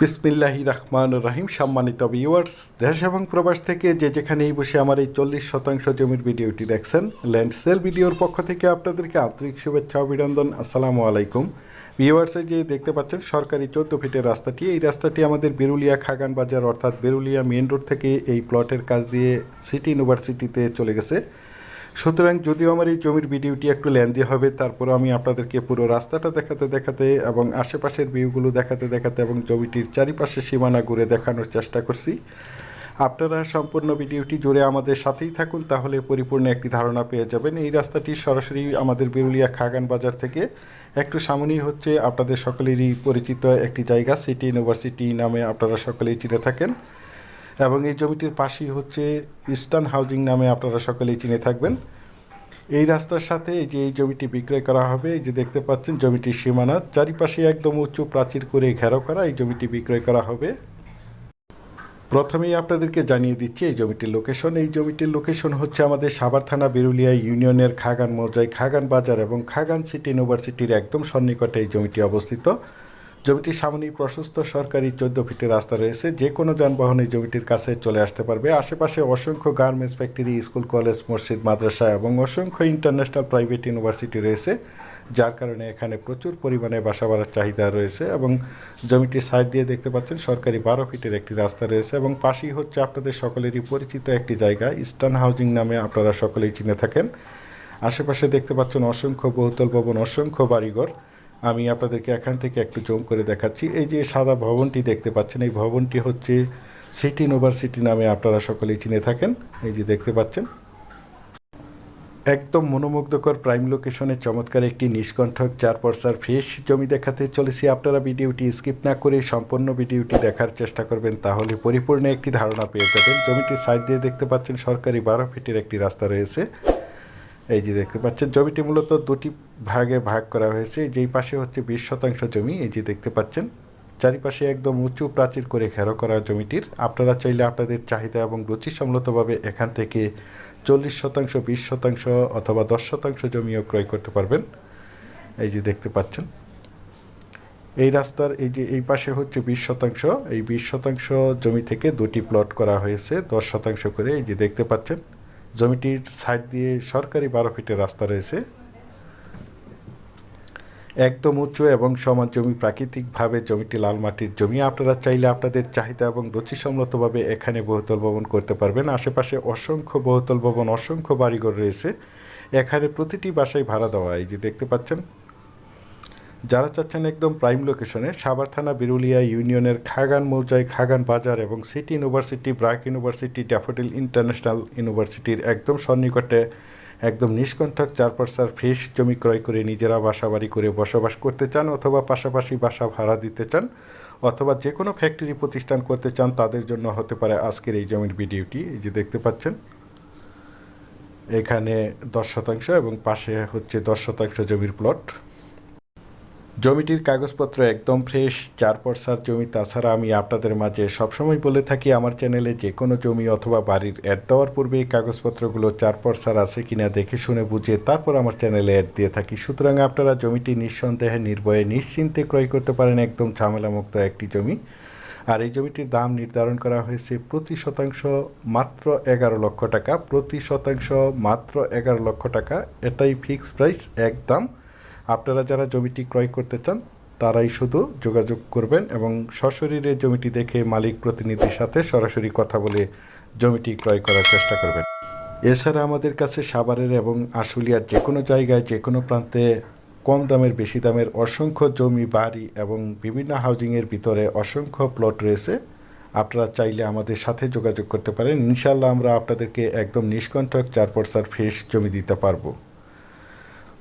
বিসমিল্লাহি রহমান রাহিম, সম্মানিত ভিউয়ার্স দেশ এবং প্রবাস থেকে যে যেখানেই বসে আমার এই চল্লিশ শতাংশ জমির ভিডিওটি দেখছেন ল্যান্ড সেল ভিডিওর পক্ষ থেকে আপনাদেরকে আন্তরিক শুভেচ্ছা, অভিনন্দন, আসসালামু আলাইকুম। ভিউয়ার্সে যে দেখতে পাচ্ছেন, সরকারি চোদ্দ ফিটের রাস্তাটি, এই রাস্তাটি আমাদের বেরুলিয়া খাগান বাজার, অর্থাৎ বেরুলিয়া মেন রোড থেকে এই প্লটের কাজ দিয়ে সিটি ইউনিভার্সিটিতে চলে গেছে। সুতরাং যদিও আমার এই জমির ভিডিওটি একটু লেন্দি হবে তারপরে আমি আপনাদেরকে পুরো রাস্তাটা দেখাতে দেখাতে এবং আশেপাশের ভিউগুলো দেখাতে দেখাতে এবং জমিটির চারিপাশে সীমানা ঘুরে দেখানোর চেষ্টা করছি। আপনারা সম্পূর্ণ ভিডিওটি জুড়ে আমাদের সাথেই থাকুন, তাহলে পরিপূর্ণ একটি ধারণা পেয়ে যাবেন। এই রাস্তাটি সরাসরি আমাদের বেরুলিয়া খাগান বাজার থেকে একটু সামনেই হচ্ছে আপনাদের সকলেরই পরিচিত একটি জায়গা, সিটি ইউনিভার্সিটি নামে আপনারা সকলেই চিনে থাকেন এবং এই জমিটির পাশেই হচ্ছে ইস্টার্ন হাউজিং নামে আপনারা সকলেই চিনে থাকবেন। এই রাস্তার সাথে যে এই জমিটি বিক্রয় করা হবে যে দেখতে পাচ্ছেন জমিটির সীমানা, চারিপাশে একদম উঁচু প্রাচীর করে ঘেরাও করা এই জমিটি বিক্রয় করা হবে। প্রথমেই আপনাদেরকে জানিয়ে দিচ্ছি এই জমিটির লোকেশন এই জমিটির লোকেশন হচ্ছে আমাদের সাভার থানা বেরুলিয়া ইউনিয়নের খাগান মৌজায় খাগান বাজার এবং খাগান সিটি ইউনিভার্সিটির একদম সন্নিকটে এই জমিটি অবস্থিত। জমিটির সামনেই প্রশস্ত সরকারি চোদ্দ ফিটের রাস্তা রয়েছে। যে কোনো যানবাহন জমিটির কাছে চলে আসতে পারবে। আশেপাশে অসংখ্য গার্মেন্টস ফ্যাক্টরি, স্কুল, কলেজ, মসজিদ, মাদ্রাসা এবং অসংখ্য ইন্টারন্যাশনাল প্রাইভেট ইউনিভার্সিটি রয়েছে, যার কারণে এখানে প্রচুর পরিমাণে বাসা বাড়ার চাহিদা রয়েছে এবং জমিটির সাইড দিয়ে দেখতে পাচ্ছেন সরকারি বারো ফিটের একটি রাস্তা রয়েছে এবং পাশেই হচ্ছে আপনাদের সকলেরই পরিচিত একটি জায়গা, ইস্টার্ন হাউজিং নামে আপনারা সকলেই চিনে থাকেন। আশেপাশে দেখতে পাচ্ছেন অসংখ্য বহুতল ভবন, অসংখ্য বাড়িঘর। আমি আপনাদেরকে এখান থেকে একটু জম করে দেখাচ্ছি। এই যে সাদা ভবনটি দেখতে পাচ্ছেন, এই ভবনটি হচ্ছে সিটি ইউনিভার্সিটি নামে আপনারা সকলেই চিনে থাকেন। এই যে দেখতে পাচ্ছেন, একদম মনোমুগ্ধকর প্রাইম লোকেশনে চমৎকার একটি নিষ্কণ্ঠক চার পর্সার ফ্রেশ জমি দেখাতে চলেছি। আপনারা ভিডিওটি স্কিপ না করে সম্পূর্ণ ভিডিওটি দেখার চেষ্টা করবেন, তাহলে পরিপূর্ণ একটি ধারণা পেয়ে যাবেন। জমিটির সাইড দিয়ে দেখতে পাচ্ছেন, সরকারি বারো ফিটের একটি রাস্তা রয়েছে। এই যে দেখতে পাচ্ছেন, জমিটি মূলত দুটি ভাগে ভাগ করা হয়েছে। যেই পাশে হচ্ছে বিশ শতাংশ জমি, এই যে দেখতে পাচ্ছেন, চারিপাশে একদম উঁচু প্রাচীর করে ঘেরো করা জমিটির। আপনারা চাইলে আপনাদের চাহিদা এবং রুচিসম্মতভাবে এখান থেকে চল্লিশ শতাংশ, বিশ শতাংশ অথবা দশ শতাংশ জমিও ক্রয় করতে পারবেন। এই যে দেখতে পাচ্ছেন, এই রাস্তার এই যে এই পাশে হচ্ছে বিশ শতাংশ। এই বিশ শতাংশ জমি থেকে দুটি প্লট করা হয়েছে, দশ শতাংশ করে। এই যে দেখতে পাচ্ছেন জমিটির সাইড দিয়ে সরকারি বারো ফিটের রাস্তা রয়েছে। একদম উচ্চ এবং সমান জমি প্রাকৃতিকভাবে জমিটি লাল মাটির জমি। আপনারা চাইলে আপনাদের চাহিদা এবং রুচিসম্মতভাবে এখানে বহুতল ভবন করতে পারবেন। আশেপাশে অসংখ্য বহুতল ভবন, অসংখ্য বাড়িঘর রয়েছে। এখানে প্রতিটি বাসায় ভাড়া দেওয়া এই যে দেখতে পাচ্ছেন যারা চাচ্ছেন একদম প্রাইম লোকেশনে সাভার থানা, বিরুলিয়া ইউনিয়নের খাগান মৌজায় খাগান বাজার এবং city university, BRAC university, Daffodil international ইউনিভার্সিটির একদম সন্নিকটে একদম নিষ্কণ্ঠক চার পার্সার জমি ক্রয় করে নিজেরা বাসা বাড়ি করে বসবাস করতে চান অথবা পাশাপাশি বাসা ভাড়া দিতে চান অথবা যে কোনো ফ্যাক্টরি প্রতিষ্ঠান করতে চান, তাদের জন্য হতে পারে আজকের এই জমির ভিডিওটি। এই যে দেখতে পাচ্ছেন, এখানে দশ শতাংশ এবং পাশে হচ্ছে দশ শতাংশ জমির প্লট জমিটির কাগজপত্র একদম ফ্রেশ চার পর্সার জমি, তাছাড়া আমি আপনাদের মাঝে সবসময় বলে থাকি, আমার চ্যানেলে যে কোনো জমি অথবা বাড়ির অ্যাড দেওয়ার পূর্বে কাগজপত্রগুলো চার পর্সার আছে কিনা দেখে শুনে বুঝে তারপর আমার চ্যানেলে অ্যাড দিয়ে থাকি। সুতরাং আপনারা জমিটি নিঃসন্দেহে, নির্ভয়ে, নিশ্চিন্তে ক্রয় করতে পারেন, একদম ঝামেলামুক্ত একটি জমি। আর এই জমিটির দাম নির্ধারণ করা হয়েছে প্রতি শতাংশ মাত্র এগারো লক্ষ টাকা, প্রতি শতাংশ মাত্র এগারো লক্ষ টাকা, এটাই ফিক্সড প্রাইস একদম আপনারা যারা জমিটি ক্রয় করতে চান, তারাই শুধু যোগাযোগ করবেন এবং সশরীরে জমিটি দেখে মালিক প্রতিনিধির সাথে সরাসরি কথা বলে জমিটি ক্রয় করার চেষ্টা করবেন। এছাড়া আমাদের কাছে সাভারের এবং আশুলিয়ার যে কোনো জায়গায়, যে কোনো প্রান্তে কম দামের, বেশি দামের অসংখ্য জমি, বাড়ি এবং বিভিন্ন হাউজিংয়ের ভিতরে অসংখ্য প্লট রয়েছে। আপনারা চাইলে আমাদের সাথে যোগাযোগ করতে পারেন। ইনশাল্লাহ আমরা আপনাদেরকে একদম নিষ্কণ্ঠক চার পর্সার ফ্রেশ জমি দিতে পারব।